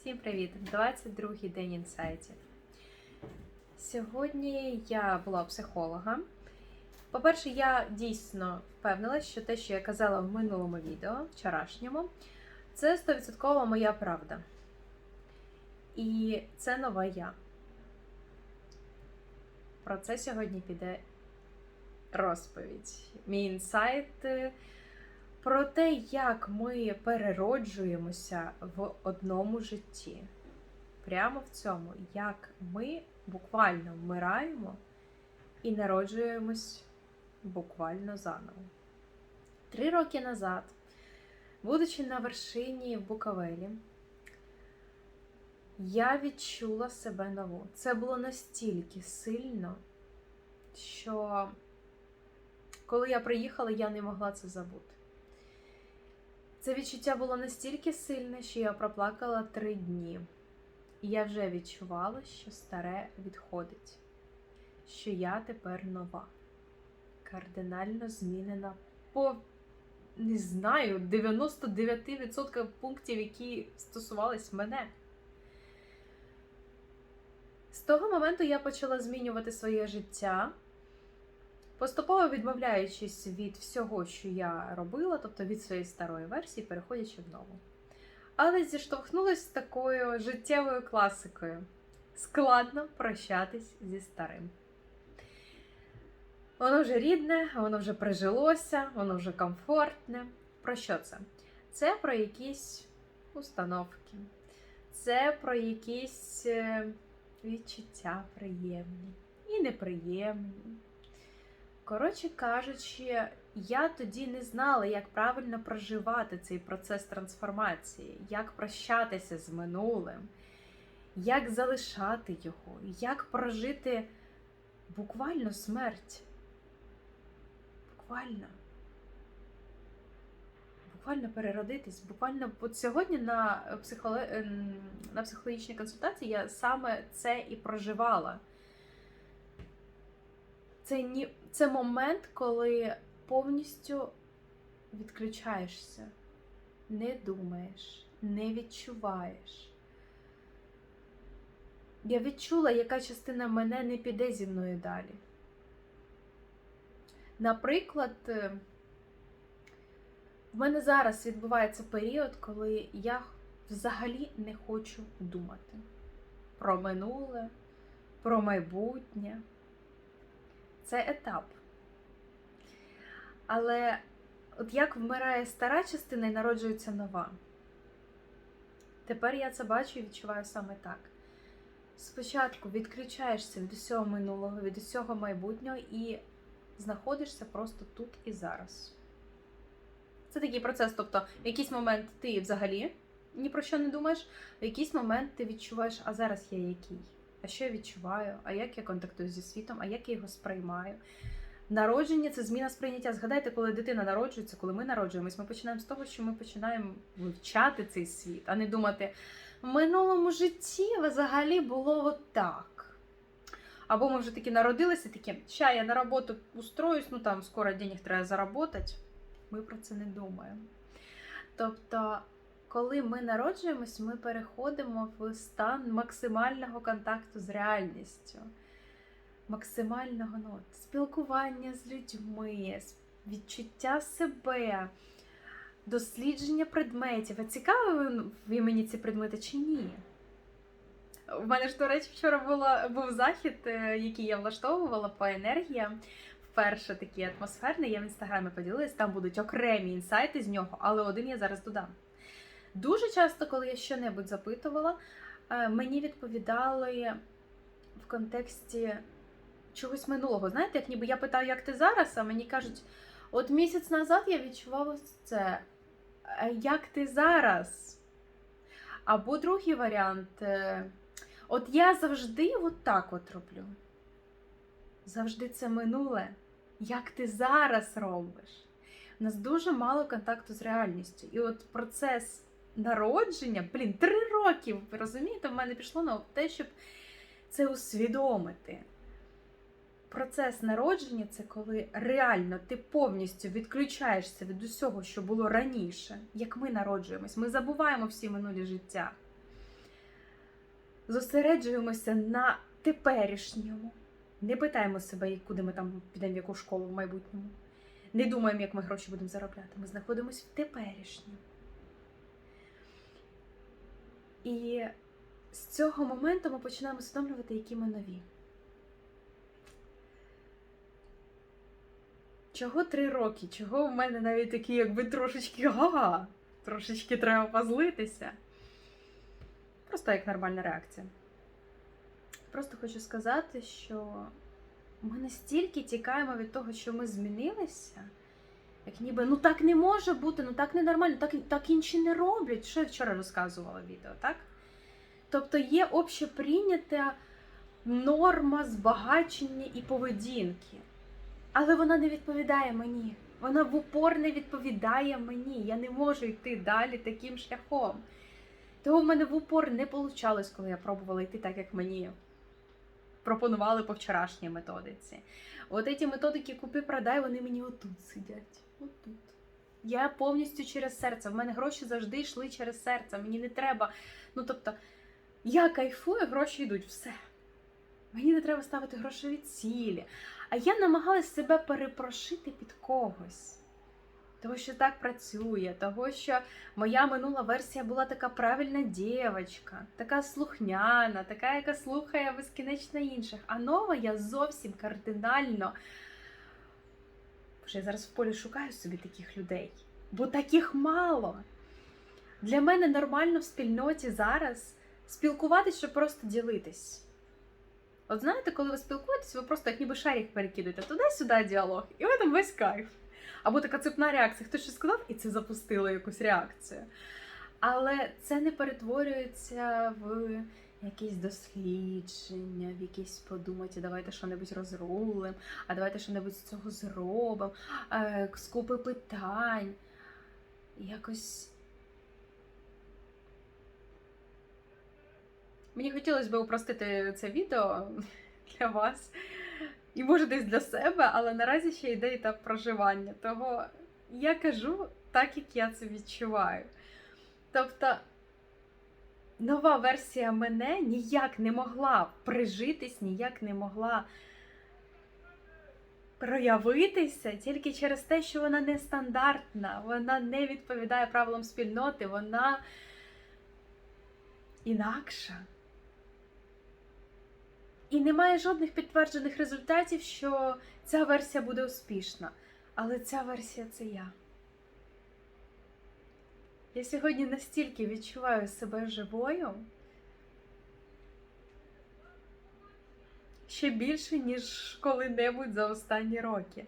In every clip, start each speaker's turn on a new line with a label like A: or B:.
A: Всім привіт! 22-й день інсайтів. Сьогодні я була у психолога. По-перше, я дійсно впевнилася, що те, що я казала в минулому відео, вчорашньому, це 100% моя правда. І це нова я. Про це сьогодні піде розповідь. Мій інсайт про те, як ми перероджуємося в одному житті. Прямо в цьому, як ми буквально вмираємо і народжуємось буквально заново. Три роки назад, будучи на вершині в Буковелі, я відчула себе нову. Це було настільки сильно, що коли я приїхала, я не могла це забути. Це відчуття було настільки сильне, що я проплакала три дні. І я вже відчувала, що старе відходить, що я тепер нова, кардинально змінена по, не знаю, 99% пунктів, які стосувались мене. З того моменту я почала змінювати своє життя, поступово відмовляючись від всього, що я робила, тобто від своєї старої версії, переходячи в нову. Але зіштовхнулася з такою життєвою класикою: складно прощатись зі старим. Воно вже рідне, воно вже прижилося, воно вже комфортне. Про що це? Це про якісь установки, це про якісь е, відчуття приємні і неприємні. Коротше кажучи, я тоді не знала, як правильно проживати цей процес трансформації, як прощатися з минулим, як залишати його, як прожити буквально смерть. Буквально. Буквально переродитись. Буквально от сьогодні на, психоло... ем, на психологічній консультації я саме це і проживала. Це, ні... це момент, коли повністю відключаєшся, не думаєш, не відчуваєш. Я відчула, яка частина мене не піде зі мною далі. Наприклад, е, в мене зараз відбувається період, коли я взагалі не хочу думати про минуле, про майбутнє. Це етап. Але от як вмирає стара частина і народжується нова. Тепер я це бачу і відчуваю саме так. Спочатку відключаєшся від усього минулого, від усього майбутнього і знаходишся просто тут і зараз. Це такий процес. Тобто, в якийсь момент ти взагалі ні про що не думаєш, в якийсь момент ти відчуваєш, а зараз я який? А що я відчуваю? А як я контактую зі світом, а як я його сприймаю? Народження це зміна сприйняття. Згадайте, коли дитина народжується, коли ми народжуємось, ми починаємо з того, що ми починаємо вивчати цей світ, а не думати, в минулому житті взагалі було отак. Або ми вже таки народилися, такі, ща я на роботу устроюсь, ну там скоро денег треба заробити. Ми про це не думаємо. Тобто, коли ми народжуємось, ми переходимо в стан максимального контакту з реальністю максимального ну, спілкування з людьми, відчуття себе, дослідження предметів. А цікаві ви мені ці предмети чи ні? У мене ж, до речі, вчора була, був захід, е, який я влаштовувала по енергіям. Вперше такий атмосферний, я в інстаграмі поділилась, там будуть окремі інсайти з нього, але один я зараз додам. Дуже часто, коли я що-небудь запитувала, е, мені відповідали в контексті чогось минулого. Знаєте, як ніби я питаю, як ти зараз, а мені кажуть, от місяць назад я відчувала це. Як ти зараз? Або другий варіант. е, От я завжди от так от роблю. Завжди це минуле. Як ти зараз робиш? У нас дуже мало контакту з реальністю. І от процес народження, блін, три роки, ви розумієте, в мене пішло на те, щоб це усвідомити. Процес народження це коли реально ти повністю відключаєшся від усього, що було раніше, як ми народжуємось. Ми забуваємо всі минулі життя. зосереджуємося на теперішньому. Не питаємо себе, куди ми там підемо в яку школу в майбутньому. Не думаємо, як ми гроші будемо заробляти. Ми знаходимося в теперішньому. І з цього моменту ми починаємо усвідомлювати, які ми нові. Чого три роки? Чого в мене навіть такі, якби трошечки га, трошечки треба позлитися. Просто як нормальна реакція. Просто хочу сказати, що ми настільки тікаємо від того, що ми змінилися, як ніби ну так не може бути, ну так ненормально, так, так інші не роблять. Що я вчора розказувала відео, так? Тобто є общеприйнята норма збагачення і поведінки. Але вона не відповідає мені. Вона в упор не відповідає мені. Я не можу йти далі таким шляхом. Того в мене в упор не вийшло, коли я пробувала йти так, як мені пропонували по вчорашній методиці. От ці методики купи-продай, вони мені отут сидять. Отут. Я повністю через серце. В мене гроші завжди йшли через серце. Мені не треба. Ну тобто, я кайфую, гроші йдуть, все. Мені не треба ставити грошові цілі. А я намагалась себе перепрошити під когось. Того, що так працює, того, що моя минула версія була така правильна дівчинка, така слухняна, така, яка слухає безкінечно інших. А нова я зовсім кардинально. Боже, я зараз в полі шукаю собі таких людей, бо таких мало. Для мене нормально в спільноті зараз спілкуватись, щоб просто ділитись. От знаєте, коли ви спілкуєтесь, ви просто як ніби шарик перекидуєте туди-сюди діалог, і в этом весь кайф. Або така цепна реакція, хтось щось сказав, і це запустило якусь реакцію. Але це не перетворюється в якісь дослідження, в якісь подумати, давайте що-небудь розрулимо, а давайте що-небудь з цього зробимо, е, скупи питань. Якось. Мені хотілося б упростити це відео для вас. І може десь для себе, але наразі ще йде етап проживання. Того я кажу так, як я це відчуваю. Тобто нова версія мене ніяк не могла прижитись, ніяк не могла проявитися тільки через те, що вона нестандартна, вона не відповідає правилам спільноти, вона інакша. І немає жодних підтверджених результатів, що ця версія буде успішна. Але ця версія це я. Я сьогодні настільки відчуваю себе живою, ще більше, ніж коли-небудь за останні роки.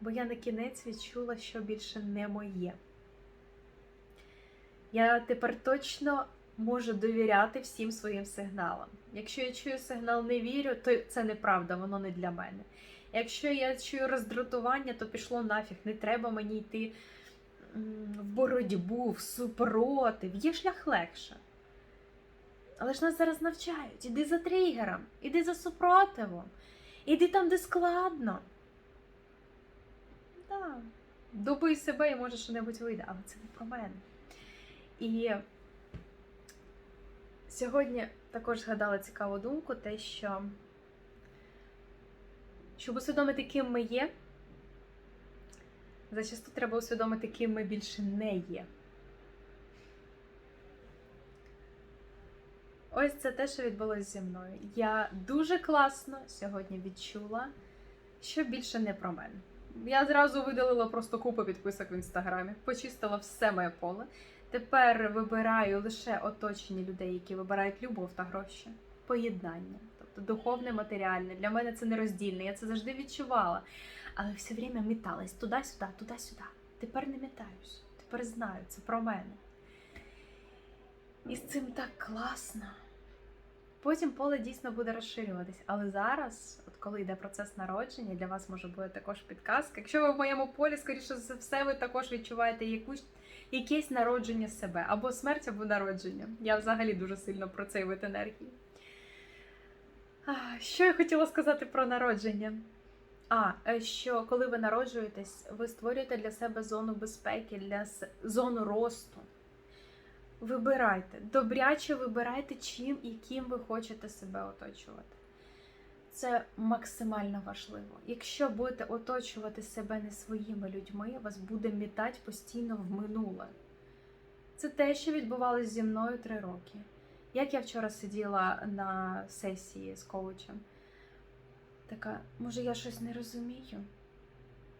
A: Бо я на кінець відчула, що більше не моє. Я тепер точно можу довіряти всім своїм сигналам. Якщо я чую сигнал не вірю, то це неправда, воно не для мене. Якщо я чую роздратування, то пішло нафіг. Не треба мені йти в боротьбу, в супротив. Є шлях легше. Але ж нас зараз навчають: іди за тригером, іди за супротивом, іди там, де складно. Так, добий себе і може що-небудь вийде, але це не про мене. І Сьогодні також згадала цікаву думку, те, що щоб усвідомити, ким ми є, зачасту треба усвідомити, ким ми більше не є. Ось це те, що відбулося зі мною. Я дуже класно сьогодні відчула, що більше не про мене. Я зразу видалила просто купу підписок в інстаграмі, почистила все моє поле. Тепер вибираю лише оточення людей, які вибирають любов та гроші, поєднання, тобто духовне, матеріальне. Для мене це нероздільне, я це завжди відчувала. Але все время міталась туди-сюди, туди-сюди. Тепер не мітаюсь, тепер знаю, це про мене. І з цим так класно. Потім поле дійсно буде розширюватись. Але зараз, от коли йде процес народження, для вас може бути також підказка. Якщо ви в моєму полі, скоріше за все, ви також відчуваєте якусь якесь народження себе, або смерть, або народження. Я взагалі дуже сильно про цей вид енергії. Що я хотіла сказати про народження? А, е, що коли ви народжуєтесь, ви створюєте для себе зону безпеки, для зону росту. Вибирайте, добряче вибирайте, чим і ким ви хочете себе оточувати. Це максимально важливо. Якщо будете оточувати себе не своїми людьми, вас буде мітати постійно в минуле. Це те, що відбувалося зі мною три роки. Як я вчора сиділа на сесії з коучем, така, може, я щось не розумію?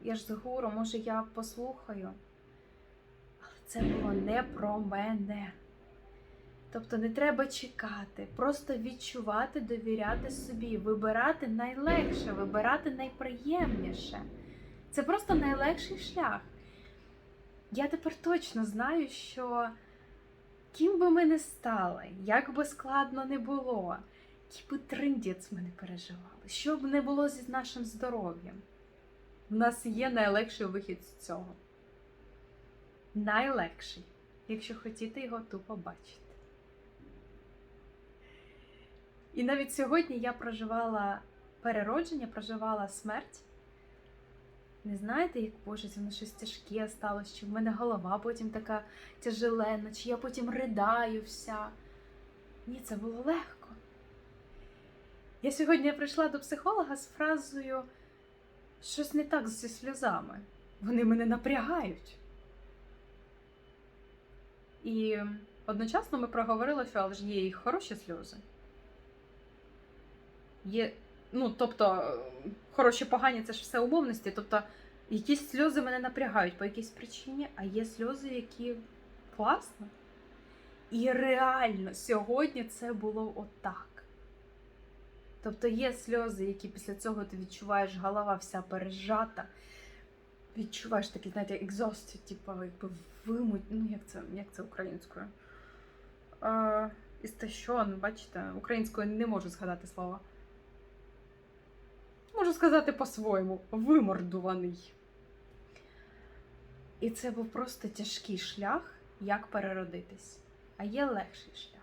A: Я ж з гуру, може, я послухаю. Це було не про мене. Тобто не треба чекати, просто відчувати, довіряти собі, вибирати найлегше, вибирати найприємніше. Це просто найлегший шлях. Я тепер точно знаю, що ким би ми не стали, як би складно не було, який би триндець ми не переживали, що б не було зі нашим здоров'ям. У нас є найлегший вихід з цього. Найлегший, якщо хотіти його тупо бачити. І навіть сьогодні я проживала переродження, проживала смерть. Не знаєте, як Боже, зі мною щось тяжке сталося, чи в мене голова потім така тяжелена, чи я потім ридаю вся. Ні, це було легко. Я сьогодні прийшла до психолога з фразою щось не так зі сльозами. Вони мене напрягають. І одночасно ми проговорили, що але ж є і хороші сльози. Є, ну, тобто, хороші, погані це ж все умовності. Тобто, якісь сльози мене напрягають по якійсь причині, а є сльози, які класно. І реально сьогодні це було отак. Тобто є сльози, які після цього ти відчуваєш, голова вся пережата. Відчуваєш такий, знаєте, exhausted, типу, якби вимуть, ну як це, як це українською? Е, істощен, бачите, українською не можу згадати слова. Можу сказати по-своєму, вимордуваний. І це був просто тяжкий шлях, як переродитись. А є легший шлях.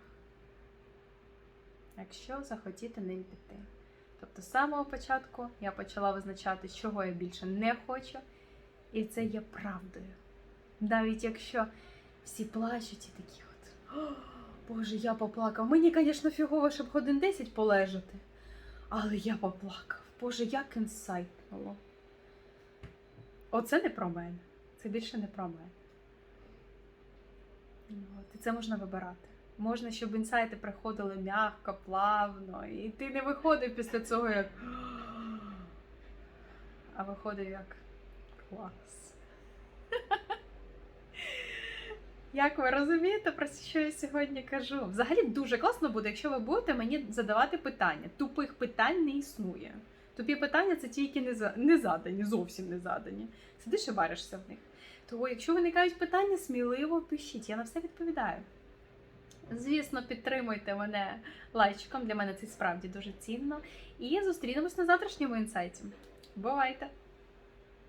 A: Якщо захотіти ним піти. Тобто, з самого початку я почала визначати, чого я більше не хочу, і це є правдою. Навіть якщо всі плачуть і такі от, «О, Боже, я поплакав. Мені, звісно, фігово, щоб годин 10 полежати. Але я поплакав. Боже, як інсайтнуло. Оце не про мене. Це більше не про мене. От, і це можна вибирати. Можна, щоб інсайти приходили м'яко, плавно, і ти не виходив після цього як. А виходив як клас. Як ви розумієте, про що я сьогодні кажу? Взагалі дуже класно буде, якщо ви будете мені задавати питання. Тупих питань не існує. Тупі питання це ті, які не, не задані, зовсім не задані. Сидиш і варишся в них. Тому, якщо виникають питання, сміливо пишіть, я на все відповідаю. Звісно, підтримуйте мене лайчиком, для мене це справді дуже цінно. І зустрінемось на завтрашньому інсайті. Бувайте!